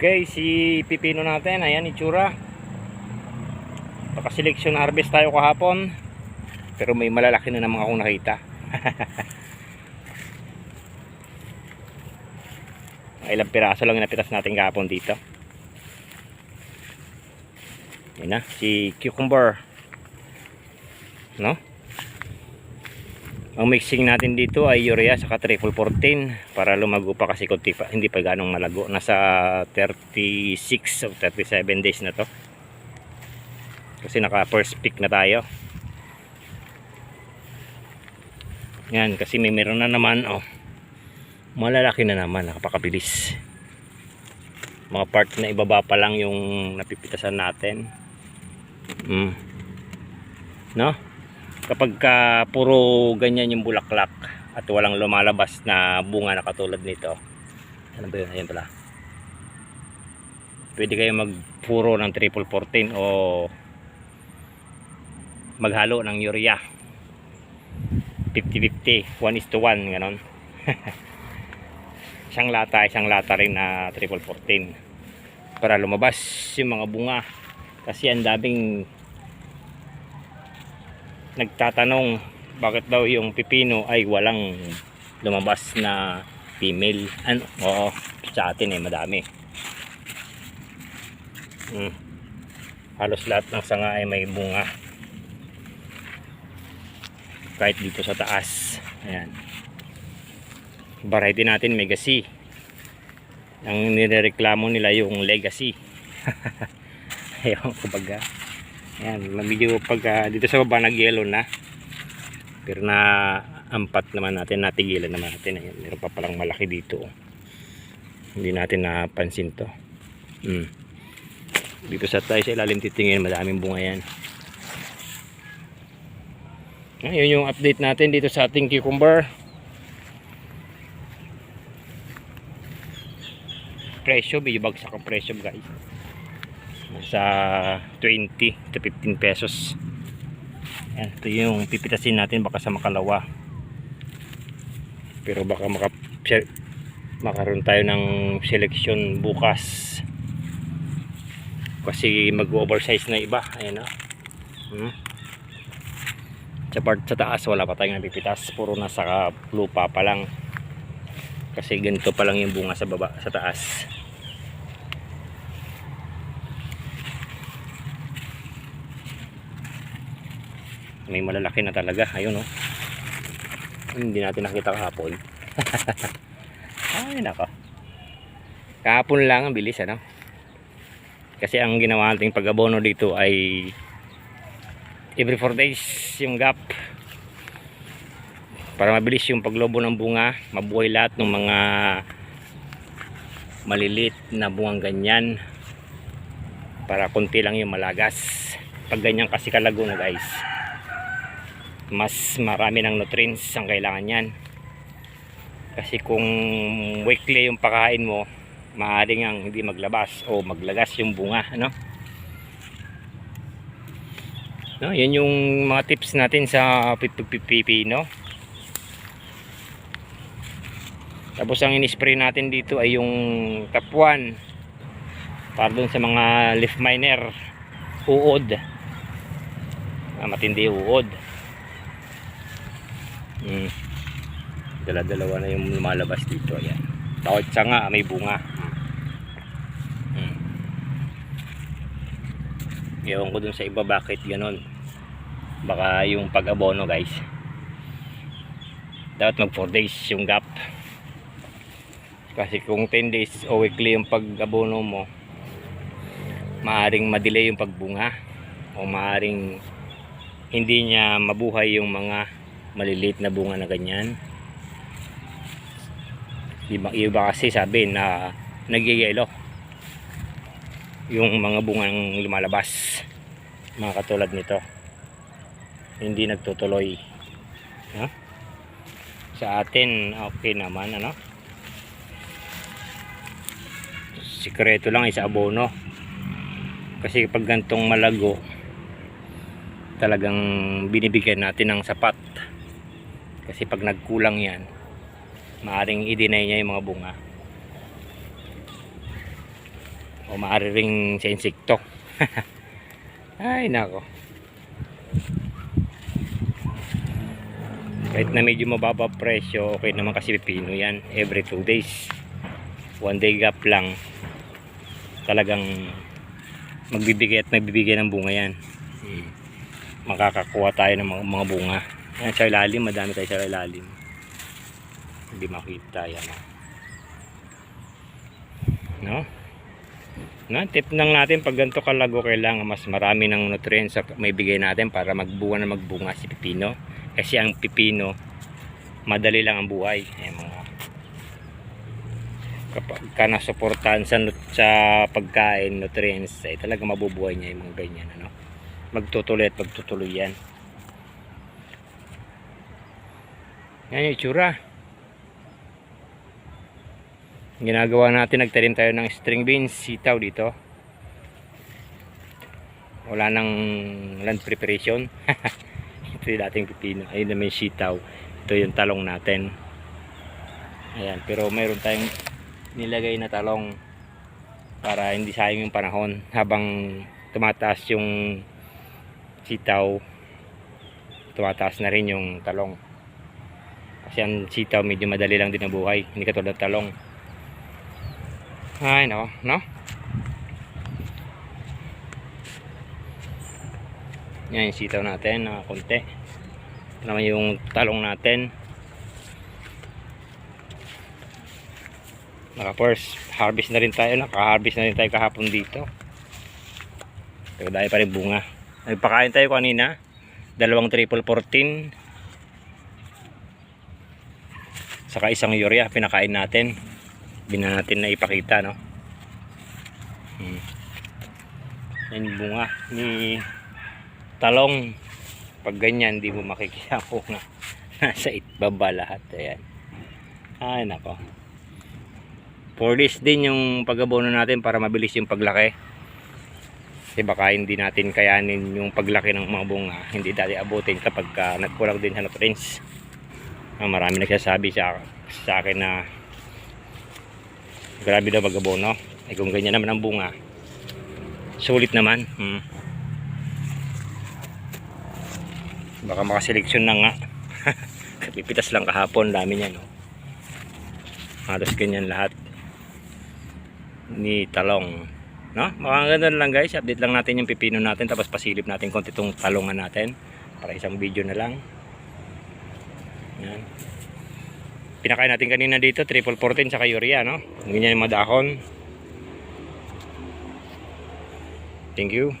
Okay, si pipino natin, ayan itsura. Paka-selection harvest tayo kahapon. Pero may malalaki na naman akong nakita. Ilang piraso lang napitas natin kahapon dito. Yan na, si cucumber. No? Ang mixing natin dito ay urea saka triple 14 para lumago pa kasi kunti pa, hindi pa ganong malago. Nasa 36 o 37 days na to. Kasi naka first pick na tayo. Yan, kasi may meron na naman, oh. Malalaki na naman, nakapakabilis. Mga part na ibaba pa lang yung napipitasan natin. Mm. No? Kapag ka puro ganyan yung bulaklak at walang lumalabas na bunga na katulad nito. Ano ba yun? Ayan pala. Pwede kayo magpuro ng triple 14 o maghalo ng urea. 50-50, 1 is to 1, ganon. isang lata, isang lata rin na triple 14 para lumabas yung mga bunga kasi ang daming nagtatanong bakit daw yung pipino ay walang lumabas na female? Ano? Oo sa atin eh madami. Hmm. halos lahat ng sanga ay may bunga. Kahit dito sa taas. Ayan. Variety natin legacy ang nirereklamo nila yung legacy. Ayaw kumbaga ayan medyo pag ah, dito sa baba nag yellow na pero na ampat naman natin natigilan naman natin ayan, meron pa palang malaki dito hindi natin napansin to hmm. dito sa tayo sa ilalim titingin madaming bunga yan Ngayon yung update natin dito sa ating cucumber. Presyo, medyo bagsak ang presyo guys. Sa 20 to 15 pesos. Yan, ito yung pipitasin natin baka sa makalawa. Pero baka maka, makaroon tayo ng selection bukas. Kasi mag-oversize na iba. Ayan o. Hmm sa part sa taas wala pa tayong napipitas puro nasa lupa pa lang kasi ganito pa lang yung bunga sa baba sa taas may malalaki na talaga. Ayun oh. Hindi natin nakita kahapon. Ay nako. Kahapon lang ang bilis ano? Kasi ang ginawa nating pag-abono dito ay every 4 days yung gap. Para mabilis yung paglobo ng bunga mabuhay lahat ng mga malilit na bungang ganyan. Para konti lang yung malagas. Pag ganyan kasi kalago na guys mas marami ng nutrients ang kailangan yan kasi kung weekly yung pakain mo maaaring ang hindi maglabas o maglagas yung bunga ano No, yan yung mga tips natin sa pipipipi, no? Tapos ang in-spray natin dito ay yung 1 para dun sa mga leaf miner uod. Ah, matindi uod. Hmm. Dala-dalawa na yung lumalabas dito, ayan. Bawat sanga may bunga. Hmm. Ewan ko dun sa iba bakit ganon baka yung pag-abono guys dapat mag 4 days yung gap kasi kung 10 days o weekly yung pag-abono mo maaring madelay yung pagbunga o maaring hindi niya mabuhay yung mga maliliit na bunga na ganyan. Iba, iba kasi sabi na nagigelo yung mga bungang lumalabas mga katulad nito. Hindi nagtutuloy ha? sa atin okay naman ano? Sikreto lang ay sa abono. Kasi pag gantong malago talagang binibigyan natin ng sapat kasi pag nagkulang yan maaring i-deny niya yung mga bunga. O maaari ring sa insekto. Ay nako. Kahit na medyo mababa presyo okay naman kasi pipino yan. Every 2 days. One day gap lang. Talagang magbibigay at magbibigay ng bunga yan. Makakakuha tayo ng mga, mga bunga yan sa ilalim madami tayo sa ilalim. Hindi makita yan oh. no? No? Tip lang natin pag ganito kalago kailangan mas marami ng nutrients sa may bigay natin para magbunga na magbunga si pipino. Kasi ang pipino madali lang ang buhay. Eh, mga kapag ka nasuportahan sa, sa pagkain nutrients ay talaga mabubuhay niya yung mga ganyan ano? Magtutuloy at magtutuloy yan yan yung itsura. Ginagawa natin nagtarim tayo ng string beans sitaw dito. Wala nang land preparation. Ito yung dating pipino. Ayun naman yung sitaw. Ito yung talong natin. Ayan pero mayroon tayong nilagay na talong para hindi sayang yung panahon. Habang tumataas yung sitaw tumataas na rin yung talong kasi ang sitaw medyo madali lang din nabuhay hindi katulad ng talong. Ay no no? Yan yung sitaw natin na konti. Ito naman yung talong natin. Naka first harvest na rin tayo. Naka-harvest na rin tayo kahapon dito. Pero dahil pa rin bunga. Nagpakain tayo kanina. Dalawang triple 14 saka isang urea pinakain natin. Hindi na natin na ipakita no? Hmm. yan yung bunga ni talong. Pag ganyan hindi mo makikita kung na nasa itbaba lahat ayan. Ay nako. For this din yung pag-abono natin para mabilis yung paglaki. Kasi baka hindi natin kayanin yung paglaki ng mga bunga. Hindi dati abutin kapag uh, nagkulang din sa nutrients ah, marami nagsasabi sa, sa akin na grabe daw mag-abono eh kung ganyan naman ang bunga sulit naman. Hmm. baka makaseleksyon na nga. Kapipitas lang kahapon dami niya no halos ganyan lahat. Ni talong. No? Mga ganun lang guys. Update lang natin yung pipino natin tapos pasilip natin konti itong talongan natin para isang video na lang yan pinakain natin kanina dito triple 14 saka urea no? Ganyan yung mga dahon thank you